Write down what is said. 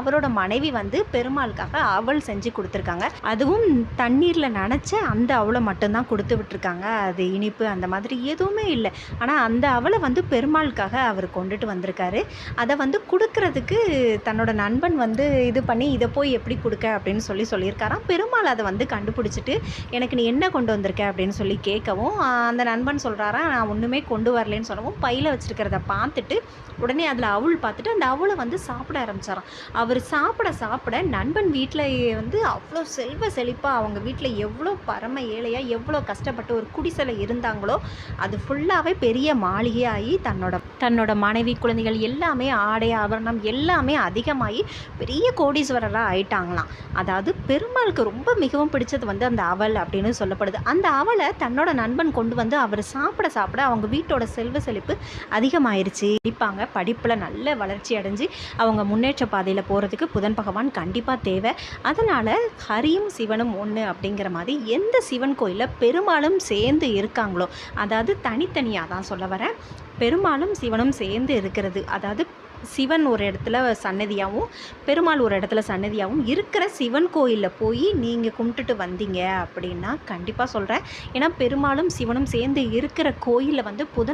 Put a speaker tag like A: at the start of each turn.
A: அவரோட மனைவி வந்து பெருமாளுக்காக அவல் செஞ்சு கொடுத்துருக்காங்க. அதுவும் தண்ணீரில் நினச்சி அந்த அவளை மட்டும்தான் கொடுத்து விட்டுருக்காங்க. அது இனிப்பு அந்த மாதிரி எதுவுமே இல்லை. ஆனால் அந்த அவளை வந்து பெருமாளுக்காக அவர் கொண்டுட்டு வந்திருக்காரு. அதை வந்து கொடுக்கறதுக்கு தன்னோட நண்பன் வந்து இது பண்ணி இதை போய் எப்படி கொடுக்க அப்படின்னு சொல்லி சொல்லியிருக்காராம். பெருமாள் அதை வந்து கண்டுபிடிச்சிட்டு எனக்கு நீ என்ன கொண்டு வந்திருக்க? அப்படின்னு சொல்லி கேட்கவும் அந்த நண்பன் சொல்கிறாரா நான் ஒன்றுமே கொண்டு வரலன்னு சொல்லவும் பையில் வச்சுருக்கிறத பார்த்துட்டு உடனே அதில் அவள் பார்த்துட்டு அந்த அவளை வந்து சாப்பிட ஆரம்பிச்சாராம். அவர் அவர் சாப்பிட சாப்பிட நண்பன் வீட்டில் வந்து அவ்வளோ செல்வ செழிப்பாக அவங்க வீட்டில் எவ்வளோ பரம ஏழையாக எவ்வளோ கஷ்டப்பட்டு ஒரு குடிசலை இருந்தாங்களோ அது ஃபுல்லாகவே பெரிய மாளிகையாகி தன்னோட தன்னோட மனைவி குழந்தைகள் எல்லாமே ஆடை ஆபரணம் எல்லாமே அதிகமாகி பெரிய கோடீஸ்வரராக ஆயிட்டாங்களாம். அதாவது பெருமாளுக்கு ரொம்ப மிகவும் பிடிச்சது வந்து அந்த அவல் அப்படின்னு சொல்லப்படுது. அந்த அவலை தன்னோட நண்பன் கொண்டு வந்து அவர் சாப்பிட சாப்பிட அவங்க வீட்டோட செல்வ செழிப்பு அதிகமாயிருச்சு. படிப்பாங்க படிப்பில் நல்ல வளர்ச்சி அடைஞ்சு அவங்க முன்னேற்ற பாதையில் போகிறதுக்கு புதன் பகவான் கண்டிப்பாக தேவை. அதனால் ஹரியும் சிவனும் ஒன்று அப்படிங்கிற மாதிரி எந்த சிவன் கோயிலில் பெருமாளும் சேர்ந்து இருக்காங்களோ அதாவது தனித்தனியாக தான் சொல்ல வரேன். பெருமாளும் சிவனும் சேர்ந்து இருக்கிறது. அதாவது சிவன் ஒரு இடத்துல சன்னதியாகவும் பெருமாள் ஒரு இடத்துல சன்னதியாகவும் இருக்கிற சிவன் கோயிலில் போய் நீங்கள் கும்பிட்டுட்டு வந்தீங்க அப்படின்னா கண்டிப்பாக சொல்கிறேன் ஏன்னா பெருமாளும் சிவனும் சேர்ந்து இருக்கிற கோயிலில் வந்து புதன்